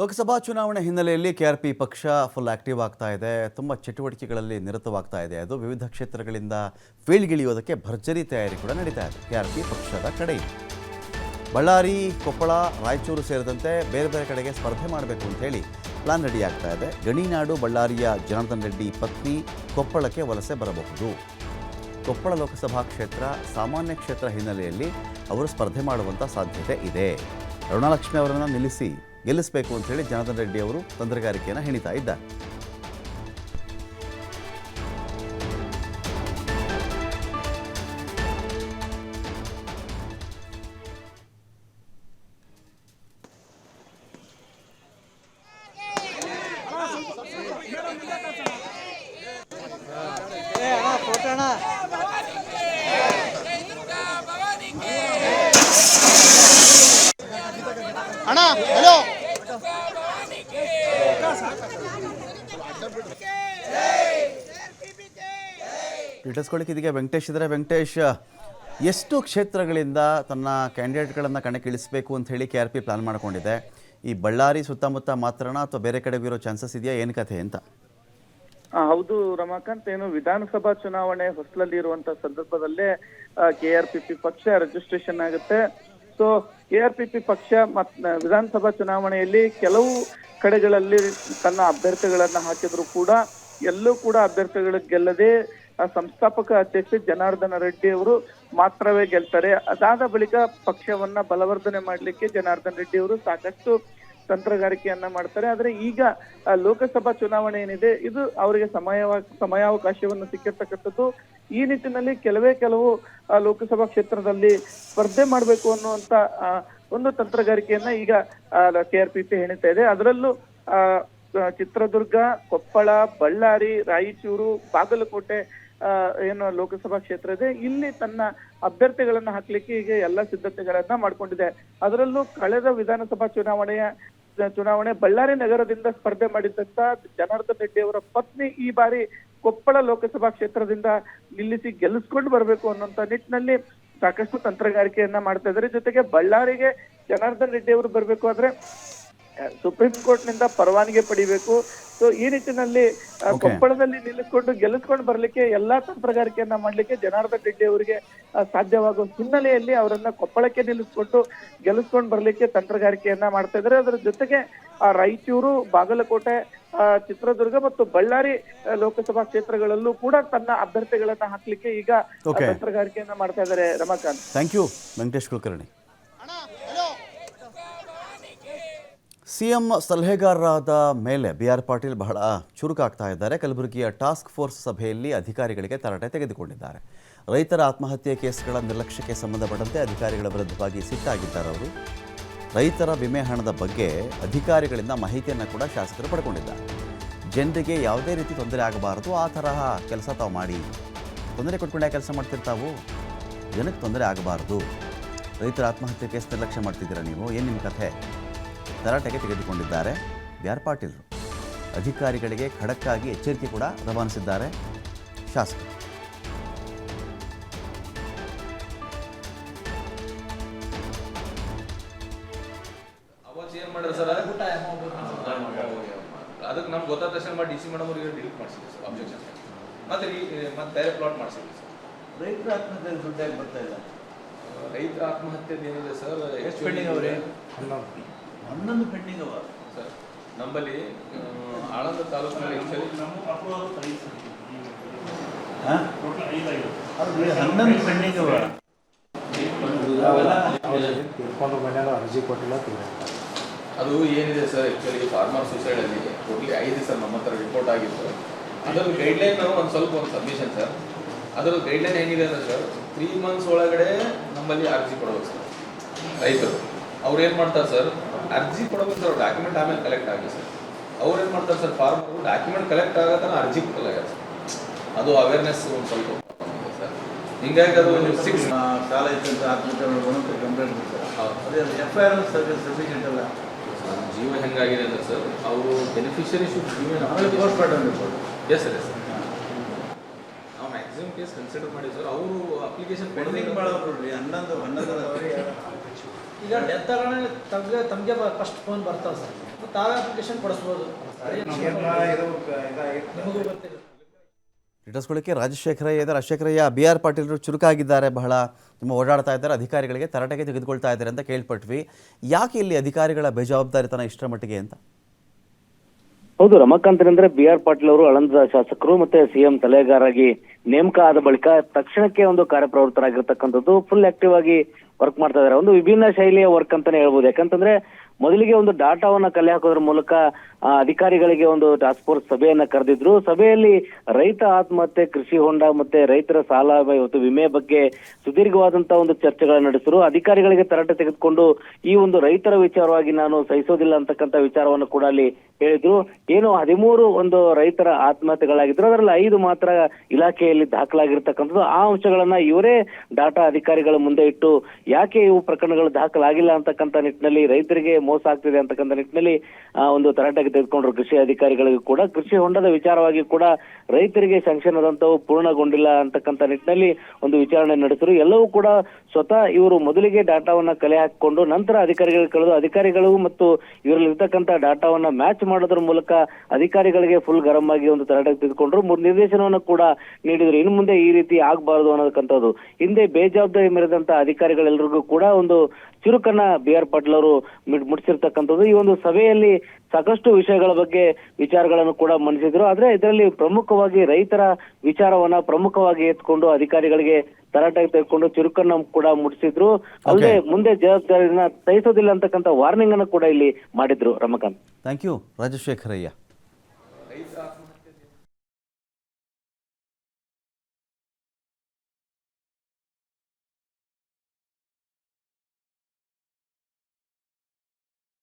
ಲೋಕಸಭಾ ಚುನಾವಣೆ ಹಿನ್ನೆಲೆಯಲ್ಲಿ K R P ಪಕ್ಷ ಫುಲ್ ಆಕ್ಟಿವ್ ಆಗ್ತಾ ಇದೆ. ತುಂಬ ಚಟುವಟಿಕೆಗಳಲ್ಲಿ ನಿರತವಾಗ್ತಾ ಇದೆ. ಅದು ವಿವಿಧ ಕ್ಷೇತ್ರಗಳಿಂದ ಫೀಲ್ಡ್ಗಿಳಿಯೋದಕ್ಕೆ ಭರ್ಜರಿ ತಯಾರಿ ಕೂಡ ನಡೀತಾ ಇದೆ. ಕೆಆರ್ಪಿ ಪಕ್ಷದ ಕಡೆ ಬಳ್ಳಾರಿ, ಕೊಪ್ಪಳ, ರಾಯಚೂರು ಸೇರಿದಂತೆ ಬೇರೆ ಬೇರೆ ಕಡೆಗೆ ಸ್ಪರ್ಧೆ ಮಾಡಬೇಕು ಅಂತ ಹೇಳಿ ಪ್ಲಾನ್ ರೆಡಿ ಆಗ್ತಾ ಇದೆ. ಗಣಿನಾಡು, ಬಳ್ಳಾರಿಯ ಜನಾರ್ದನ್ ರೆಡ್ಡಿ ಪತ್ನಿ ಕೊಪ್ಪಳಕ್ಕೆ ವಲಸೆ ಬರಬಹುದು. ಕೊಪ್ಪಳ ಲೋಕಸಭಾ ಕ್ಷೇತ್ರ ಸಾಮಾನ್ಯ ಕ್ಷೇತ್ರ ಹಿನ್ನೆಲೆಯಲ್ಲಿ ಅವರು ಸ್ಪರ್ಧೆ ಮಾಡುವಂಥ ಸಾಧ್ಯತೆ ಇದೆ. ಅರುಣಾಲಕ್ಷ್ಮಿ ಅವರನ್ನು ನಿಲ್ಲಿಸಿ. ಗೆಲ್ಲಿಸಬೇಕು ಅಂತ ಹೇಳಿ ಜನಾರ್ದನ್ ರೆಡ್ಡಿ ಅವರು ತಂತ್ರಗಾರಿಕೆಯನ್ನು ಹೆಣಿತಾ ಇದ್ದಾರೆ. ಇಟ್ಟಿಸ್ಕೊಳ್ಳಿಕ್ಕೆ ಇದೀಗ ವೆಂಕಟೇಶ್ ಇದ್ದಾರೆ. ವೆಂಕಟೇಶ್, ಎಷ್ಟು ಕ್ಷೇತ್ರಗಳಿಂದ ತನ್ನ ಕ್ಯಾಂಡಿಡೇಟ್ಗಳನ್ನು ಕಣಕ್ಕಿಳಿಸಬೇಕು ಅಂತ ಹೇಳಿ ಕೆ ಆರ್ ಪಿ ಪ್ಲಾನ್ ಮಾಡಿಕೊಂಡಿದೆ. ಈ ಬಳ್ಳಾರಿ ಸುತ್ತಮುತ್ತ ಮಾತ್ರನಾ ಅಥವಾ ಬೇರೆ ಕಡೆಗೂ ಇರೋ ಚಾನ್ಸಸ್ ಇದೆಯಾ? ಏನು ಕಥೆ ಅಂತ? ಹೌದು ರಮಾಕಾಂತ್, ಏನು ವಿಧಾನಸಭಾ ಚುನಾವಣೆ ಹೊಸಲಲ್ಲಿ ಇರುವಂತ ಸಂದರ್ಭದಲ್ಲೇ ಕೆ ಆರ್ ಪಿ ಪಿ ಪಕ್ಷ ರಿಜಿಸ್ಟ್ರೇಷನ್ ಆಗುತ್ತೆ. So K R P P ಪಕ್ಷ ಮತ್ ವಿಧಾನಸಭಾ ಚುನಾವಣೆಯಲ್ಲಿ ಕೆಲವು ಕಡೆಗಳಲ್ಲಿ ತನ್ನ ಅಭ್ಯರ್ಥಿಗಳನ್ನ ಹಾಕಿದ್ರು ಕೂಡ, ಎಲ್ಲೂ ಕೂಡ ಅಭ್ಯರ್ಥಿಗಳು ಗೆಲ್ಲದೆ ಸಂಸ್ಥಾಪಕ ಅಧ್ಯಕ್ಷ ಜನಾರ್ದನ ರೆಡ್ಡಿ ಅವರು ಮಾತ್ರವೇ ಗೆಲ್ತಾರೆ. ಅದಾದ ಬಳಿಕ ಪಕ್ಷವನ್ನ ಬಲವರ್ಧನೆ ಮಾಡಲಿಕ್ಕೆ ಜನಾರ್ದನ್ ರೆಡ್ಡಿ ಅವರು ಸಾಕಷ್ಟು ತಂತ್ರಗಾರಿಕೆಯನ್ನ ಮಾಡ್ತಾರೆ. ಆದ್ರೆ ಈಗ ಲೋಕಸಭಾ ಚುನಾವಣೆ ಏನಿದೆ, ಇದು ಅವರಿಗೆ ಸಮಯ ಸಮಯಾವಕಾಶವನ್ನು ಸಿಕ್ಕಿರ್ತಕ್ಕಂಥದ್ದು. ಈ ನಿಟ್ಟಿನಲ್ಲಿ ಕೆಲವೇ ಕೆಲವು ಲೋಕಸಭಾ ಕ್ಷೇತ್ರದಲ್ಲಿ ಸ್ಪರ್ಧೆ ಮಾಡಬೇಕು ಅನ್ನುವಂತ ಒಂದು ತಂತ್ರಗಾರಿಕೆಯನ್ನ ಈಗ ಕೆ ಆರ್ ಪಿ ಇದೆ. ಅದರಲ್ಲೂ ಚಿತ್ರದುರ್ಗ, ಕೊಪ್ಪಳ, ಬಳ್ಳಾರಿ, ರಾಯಚೂರು, ಬಾಗಲಕೋಟೆ ಏನು ಲೋಕಸಭಾ ಕ್ಷೇತ್ರ ಇದೆ, ಇಲ್ಲಿ ತನ್ನ ಅಭ್ಯರ್ಥಿಗಳನ್ನ ಹಾಕ್ಲಿಕ್ಕೆ ಈಗ ಎಲ್ಲ ಸಿದ್ಧತೆಗಳನ್ನ ಮಾಡ್ಕೊಂಡಿದೆ. ಅದರಲ್ಲೂ ಕಳೆದ ವಿಧಾನಸಭಾ ಚುನಾವಣೆಯ, ಚುನಾವಣೆ ಬಳ್ಳಾರಿ ನಗರದಿಂದ ಸ್ಪರ್ಧೆ ಮಾಡಿದ್ದಂತ ಜನಾರ್ದನ್ ರೆಡ್ಡಿ ಅವರ ಪತ್ನಿ ಈ ಬಾರಿ ಕೊಪ್ಪಳ ಲೋಕಸಭಾ ಕ್ಷೇತ್ರದಿಂದ ನಿಲ್ಲಿಸಿ ಗೆಲ್ಲಿಸ್ಕೊಂಡು ಬರಬೇಕು ಅನ್ನುವಂತ ನಿಟ್ಟಿನಲ್ಲಿ ಸಾಕಷ್ಟು ತಂತ್ರಗಾರಿಕೆಯನ್ನ ಮಾಡ್ತಾ ಇದ್ದಾರೆ. ಜೊತೆಗೆ ಬಳ್ಳಾರಿಗೆ ಜನಾರ್ದನ್ ರೆಡ್ಡಿ ಅವರು ಬರಬೇಕು ಆದ್ರೆ ಸುಪ್ರೀಂ ಕೋರ್ಟ್ನಿಂದ ಪರವಾನಗಿ ಪಡಿಬೇಕು. ಸೊ ಈ ನಿಟ್ಟಿನಲ್ಲಿ. ಕೊಪ್ಪಳದಲ್ಲಿ ನಿಲ್ಲಿಸ್ಕೊಂಡು ಗೆಲ್ಲಿಸ್ಕೊಂಡು ಬರ್ಲಿಕ್ಕೆ ಎಲ್ಲಾ ತಂತ್ರಗಾರಿಕೆಯನ್ನ ಮಾಡ್ಲಿಕ್ಕೆ ಜನಾರ್ದನ್ ರೆಡ್ಡಿ ಅವರಿಗೆ ಸಾಧ್ಯವಾಗುವ ಹಿನ್ನೆಲೆಯಲ್ಲಿ ಅವರನ್ನ ಕೊಪ್ಪಳಕ್ಕೆ ನಿಲ್ಲಿಸ್ಕೊಂಡು ಗೆಲ್ಲಿಸ್ಕೊಂಡು ಬರ್ಲಿಕ್ಕೆ ತಂತ್ರಗಾರಿಕೆಯನ್ನ ಮಾಡ್ತಾ ಇದ್ದಾರೆ. ಅದರ ಜೊತೆಗೆ ಆ, ರಾಯಚೂರು ಬಾಗಲಕೋಟೆ ಆ, ಚಿತ್ರದುರ್ಗ ಮತ್ತು ಬಳ್ಳಾರಿ ಲೋಕಸಭಾ ಕ್ಷೇತ್ರಗಳಲ್ಲೂ ಕೂಡ ತನ್ನ ಅಭ್ಯರ್ಥಿಗಳನ್ನ ಹಾಕ್ಲಿಕ್ಕೆ ಈಗ ತಂತ್ರಗಾರಿಕೆಯನ್ನ ಮಾಡ್ತಾ ಇದ್ದಾರೆ Ramakant. Thank you Venkatesh Kulkarni CM ಸಲಹೆಗಾರರಾದ ಮೇಲೆ ಬಿ ಆರ್ ಪಾಟೀಲ್ ಬಹಳ ಚುರುಕಾಗ್ತಾ ಇದ್ದಾರೆ. ಕಲಬುರಗಿಯ ಟಾಸ್ಕ್ ಫೋರ್ಸ್ ಸಭೆಯಲ್ಲಿ ಅಧಿಕಾರಿಗಳಿಗೆ ತರಾಟೆ ತೆಗೆದುಕೊಂಡಿದ್ದಾರೆ. ರೈತರ ಆತ್ಮಹತ್ಯೆ ಕೇಸ್ಗಳ ನಿರ್ಲಕ್ಷ್ಯಕ್ಕೆ ಸಂಬಂಧಪಟ್ಟಂತೆ ಅಧಿಕಾರಿಗಳ ವಿರುದ್ಧವಾಗಿ ಸಿಟ್ಟಾಗಿದ್ದಾರೆ ಅವರು. ರೈತರ ವಿಮೆ ಹಣದ ಬಗ್ಗೆ ಅಧಿಕಾರಿಗಳಿಂದ ಮಾಹಿತಿಯನ್ನು ಕೂಡ ಶಾಸಕರು ಪಡ್ಕೊಂಡಿದ್ದಾರೆ. ಜನರಿಗೆ ಯಾವುದೇ ರೀತಿ ತೊಂದರೆ ಆಗಬಾರದು, ಆ ತರಹ ಕೆಲಸ ತಾವು ಮಾಡಿ. ತೊಂದರೆ ಕೊಟ್ಕೊಂಡೇ ಕೆಲಸ ಮಾಡ್ತಿರ್ತಾವು ಜನಕ್ಕೆ ತೊಂದರೆ ಆಗಬಾರದು. ರೈತರ ಆತ್ಮಹತ್ಯೆ ಕೇಸ್ ನಿರ್ಲಕ್ಷ್ಯ ಮಾಡ್ತಿದ್ದೀರಾ ನೀವು? ಏನು ನಿಮ್ಮ ಕಥೆ? ತರಾಟೆಗೆ ತೆಗೆದುಕೊಂಡಿದ್ದಾರೆ. ಬಿ ಆರ್ ಪಾಟೀಲ್ರು ಅಧಿಕಾರಿಗಳಿಗೆ ಖಡಕ್ಕಾಗಿ ಎಚ್ಚರಿಕೆ ಕೂಡ ರವಾನಿಸಿದ್ದಾರೆ ಶಾಸಕರು. ಅದಕ್ಕೆ ನಮ್ಗೆ ಗೊತ್ತಾದ ತಕ್ಷಣ ಮಾಡಿ ಡಿ ಸಿ ಮೇಡಮ್ ಅವರಿಗೆ ಡಿಲೀಟ್ ಮಾಡಿಸಿದ್ವಿ ಸರ್ ಅಬ್ಜೆಕ್ಷನ್ ಮತ್ತೆ ಮತ್ತೆ ಬೇರೆ ಪ್ಲಾಟ್ ಮಾಡಿಸಿದ್ವಿ ಸರ್. ರೈತರ ಆತ್ಮಹತ್ಯೆ ದುಡ್ಡಾಗಿ ಬರ್ತಾ ಇಲ್ಲ? ರೈತರ ಆತ್ಮಹತ್ಯೆ ಏನಿದೆ ಸರ್. ಎಷ್ಟು ಪೆಂಡಿಂಗ್ ಅವ್ರೆ? ಹನ್ನೊಂದು ಪೆಂಡಿಂಗ್ ಅವ. ಸರ್ ನಮ್ಮಲ್ಲಿ ಆಳಂದ ತಾಲೂಕಿನಲ್ಲಿ ಹನ್ನೊಂದು ಪೆಂಡಿಂಗ್ ಅವ. ಅರ್ಜಿ ಕೊಟ್ಟಿಲ್ಲ ಅದು ಏನಿದೆ ಸರ್ ಆಕ್ಚುಲಿ ಫಾರ್ಮರ್ ಸುಸೈಡ್ ಅಲ್ಲಿ ಟೋಟ್ಲಿ ಐದು ಸರ್ ನಮ್ಮ ಹತ್ರ ರಿಪೋರ್ಟ್ ಆಗಿತ್ತು. ಅದರ ಗೈಡ್ಲೈನ್ ಒಂದು ಸ್ವಲ್ಪ ಒಂದು ಸಬ್ಮಿಷನ್ ಸರ್. ಅದರ ಗೈಡ್ಲೈನ್ ಏನಿದೆ ಅಂದ್ರೆ ಸರ್ ತ್ರೀ ಮಂತ್ಸ್ ಒಳಗಡೆ ನಮ್ಮಲ್ಲಿ ಅರ್ಜಿ ಕೊಡಬೇಕು ಸರ್. ರೈತರು. ಅವ್ರು ಏನು ಮಾಡ್ತಾರೆ ಸರ್ ಅರ್ಜಿ ಕೊಡಬೇಕು ಸರ್ ಡಾಕ್ಯುಮೆಂಟ್ ಆಮೇಲೆ ಕಲೆಕ್ಟ್ ಆಗಿ ಸರ್. ಅವ್ರು ಏನು ಮಾಡ್ತಾರೆ ಸರ್ ಫಾರ್ಮರ್ ಡಾಕ್ಯುಮೆಂಟ್ ಕಲೆಕ್ಟ್ ಆಗತ್ತಾನ ಅರ್ಜಿ ಕೊಡಲ್ಲ ಸರ್. ಅದು ಅವೇರ್ನೆಸ್ ಒಂದು ಸ್ವಲ್ಪ ಸರ್. ಹಿಂಗಾಗಿ ಅದು ಸಿಕ್ಸ್ ಸಾಲ ಅಂತ ಆತ್ಮಹತ್ಯೆ ಕಂಪ್ಲೇಂಟ್ ಸರ್. ಅದೇ F I R service sufficient ಅಲ್ಲ. ಜೀವ ಹೆಂಗಾಗಿದೆ ಅಂದ್ರೆ ಸರ್ ಅವರು ಬೆನಿಫಿಷರಿ ಶುಡ್ ಆಮೇಲೆ post mortem report yes sir yes ನಾವು ಮ್ಯಾಕ್ಸಿಮಮ್ ಕೇಸ್ ಕನ್ಸಿಡರ್ ಮಾಡಿ ಸರ್. ಅವರು ಅಪ್ಲಿಕೇಶನ್ ಪೆಂಡಿಂಗ್ ಮಾಡೋರು ನೋಡ್ರಿ ಹನ್ನೊಂದು ಹನ್ನೊಂದು ಈಗ ಡೆತ್ ಆಗೋಣ ತಮಗೆ ತಮಗೆ ಫಸ್ಟ್ ಫೋನ್ ಬರ್ತಾವೆ ಸರ್. ತಾವೇ ಅಪ್ಲಿಕೇಶನ್ ಕೊಡಿಸ್ಬೋದು. ನಿಮಗೂ ಗೊತ್ತಿಲ್ಲ ರಾಜಶೇಖರಯ್ಯ ಇದ್ದಾರೆ ರಾಜಶೇಖರಯ್ಯ ಬಿ ಆರ್ ಪಾಟೀಲರು ಚುರುಕಾಗಿದ್ದಾರೆ ಬಹಳ. ತುಂಬ ಓಡಾಡ್ತಾ ಇದ್ದಾರೆ. ಅಧಿಕಾರಿಗಳಿಗೆ ತರಾಟೆಗೆ ತೆಗೆದುಕೊಳ್ತಾ ಇದ್ದಾರೆ ಅಂತ ಕೇಳ್ಪಟ್ವಿ. ಯಾಕೆ ಇಲ್ಲಿ ಅಧಿಕಾರಿಗಳ ಬೇಜವಾಬ್ದಾರಿತನ ಇಷ್ಟರ ಮಟ್ಟಿಗೆ ಅಂತ? ಹೌದು ರಮಾಕಾಂತ್ ಅಂದ್ರೆ ಬಿ ಆರ್ ಪಾಟೀಲ್ ಅವರು ಅಳಂದ ಶಾಸಕರು ಮತ್ತೆ ಸಿಎಂ ತಲೆಗಾರಾಗಿ ನೇಮಕ ಆದ ಬಳಿಕ ತಕ್ಷಣಕ್ಕೆ ಒಂದು ಕಾರ್ಯಪ್ರವೃತ್ತರಾಗಿರ್ತಕ್ಕಂಥದ್ದು ಫುಲ್ ಆಕ್ಟಿವ್ ಆಗಿ ವರ್ಕ್ ಮಾಡ್ತಾ ಇದ್ದಾರೆ ಒಂದು ವಿಭಿನ್ನ ಶೈಲಿಯ ವರ್ಕ್ ಅಂತಾನೆ ಹೇಳ್ಬೋದು. ಯಾಕಂತಂದ್ರೆ ಮೊದಲಿಗೆ ಒಂದು ಡಾಟಾವನ್ನ ಕಲೆ ಹಾಕೋದ್ರ ಮೂಲಕ ಅಧಿಕಾರಿಗಳಿಗೆ ಒಂದು ಟಾಸ್ಕ್ ಫೋರ್ಸ್ ಸಭೆಯನ್ನ ಕರೆದಿದ್ರು. ಸಭೆಯಲ್ಲಿ ರೈತ ಆತ್ಮಹತ್ಯೆ, ಕೃಷಿ ಹೊಂಡ ಮತ್ತೆ ರೈತರ ಸಾಲ ಇವತ್ತು ವಿಮೆ ಬಗ್ಗೆ ಸುದೀರ್ಘವಾದಂತಹ ಒಂದು ಚರ್ಚೆಗಳನ್ನ ನಡೆಸಿದ್ರು. ಅಧಿಕಾರಿಗಳಿಗೆ ತರಾಟೆ ತೆಗೆದುಕೊಂಡು ಈ ಒಂದು ರೈತರ ವಿಚಾರವಾಗಿ ನಾನು ಸಹಿಸೋದಿಲ್ಲ ಅಂತಕ್ಕಂಥ ವಿಚಾರವನ್ನು ಕೂಡ ಅಲ್ಲಿ ಹೇಳಿದ್ರು. ಏನು ಹದಿಮೂರು ಒಂದು ರೈತರ ಆತ್ಮಹತ್ಯೆಗಳಾಗಿದ್ರು. ಅದರಲ್ಲಿ ಐದು ಮಾತ್ರ ಇಲಾಖೆಯಲ್ಲಿ ದಾಖಲಾಗಿರ್ತಕ್ಕಂಥದ್ದು. ಆ ಅಂಶಗಳನ್ನ ಇವರೇ ಡಾಟಾ ಅಧಿಕಾರಿಗಳ ಮುಂದೆ ಇಟ್ಟು, ಯಾಕೆ ಇವು ಪ್ರಕರಣಗಳು ದಾಖಲಾಗಿಲ್ಲ ಅಂತಕ್ಕಂಥ ನಿಟ್ಟಿನಲ್ಲಿ ರೈತರಿಗೆ ಮೋಸ ಆಗ್ತಿದೆ ಅಂತಕ್ಕಂಥ ನಿಟ್ಟಿನಲ್ಲಿ ಒಂದು ತರಾಟೆಗೆ ತೆಗೆದುಕೊಂಡ್ರು ಕೃಷಿ ಅಧಿಕಾರಿಗಳಿಗೂ ಕೂಡ. ಕೃಷಿ ಹೊಂಡದ ವಿಚಾರವಾಗಿ ಕೂಡ ರೈತರಿಗೆ ಸ್ಯಾಂಕ್ಷನ್ ಆದಂತವು ಪೂರ್ಣಗೊಂಡಿಲ್ಲ ಅಂತಕ್ಕಂಥ ನಿಟ್ಟಿನಲ್ಲಿ ಒಂದು ವಿಚಾರಣೆ ನಡೆಸಿದ್ರು. ಎಲ್ಲವೂ ಕೂಡ ಸ್ವತಃ ಇವರು ಮೊದಲಿಗೆ ಡಾಟಾವನ್ನ ಕಲೆ ಹಾಕಿಕೊಂಡು ನಂತರ ಅಧಿಕಾರಿಗಳಿಗೆ ಕಳೆದು ಅಧಿಕಾರಿಗಳು ಮತ್ತು ಇವರಲ್ಲಿ ಇರ್ತಕ್ಕಂಥ ಡಾಟಾವನ್ನ ಮ್ಯಾಚ್ ಮಾಡೋದ್ರ ಮೂಲಕ ಅಧಿಕಾರಿಗಳಿಗೆ ಫುಲ್ ಗರಂ ಆಗಿ ಒಂದು ತರಾಟೆಗೆ ತೆಗೆದುಕೊಂಡ್ರು. ಮೂರು ನಿರ್ದೇಶನವನ್ನು ಕೂಡ ನೀಡಿದ್ರು. ಇನ್ನು ಮುಂದೆ ಈ ರೀತಿ ಆಗಬಾರದು ಅನ್ನೋದಕ್ಕಂಥದ್ದು. ಹಿಂದೆ ಬೇಜವಾಬ್ದಾರಿ ಮೇರೆದಂತ ಅಧಿಕಾರಿಗಳೆಲ್ಲರಿಗೂ ಕೂಡ ಒಂದು ಚುರುಕನ್ನ ಬಿ ಆರ್ ಪಾಟೀಲ್ ಅವರು ಮುಟ್ಟಿಸಿರ್ತಕ್ಕಂಥದ್ದು ಈ ಒಂದು ಸಭೆಯಲ್ಲಿ ಸಾಕಷ್ಟು ವಿಷಯಗಳ ಬಗ್ಗೆ ವಿಚಾರಗಳನ್ನು ಕೂಡ ಮಂಡಿಸಿದ್ರು. ಆದ್ರೆ ಇದರಲ್ಲಿ ಪ್ರಮುಖವಾಗಿ ರೈತರ ವಿಚಾರವನ್ನ ಪ್ರಮುಖವಾಗಿ ಎತ್ಕೊಂಡು ಅಧಿಕಾರಿಗಳಿಗೆ ತರಾಟೆಗೆ ತೆಗೆದುಕೊಂಡು ಚುರುಕನ್ನ ಕೂಡ ಮುಟ್ಟಿಸಿದ್ರು. ಅಲ್ಲದೆ ಮುಂದೆ ಜವಾಬ್ದಾರಿಯನ್ನ ಸಹಿಸೋದಿಲ್ಲ ಅಂತಕ್ಕಂಥ ವಾರ್ನಿಂಗ್ ಅನ್ನು ಕೂಡ ಇಲ್ಲಿ ಮಾಡಿದ್ರು ರಮಕಾಂತ್. Thank you Rajashekarayya.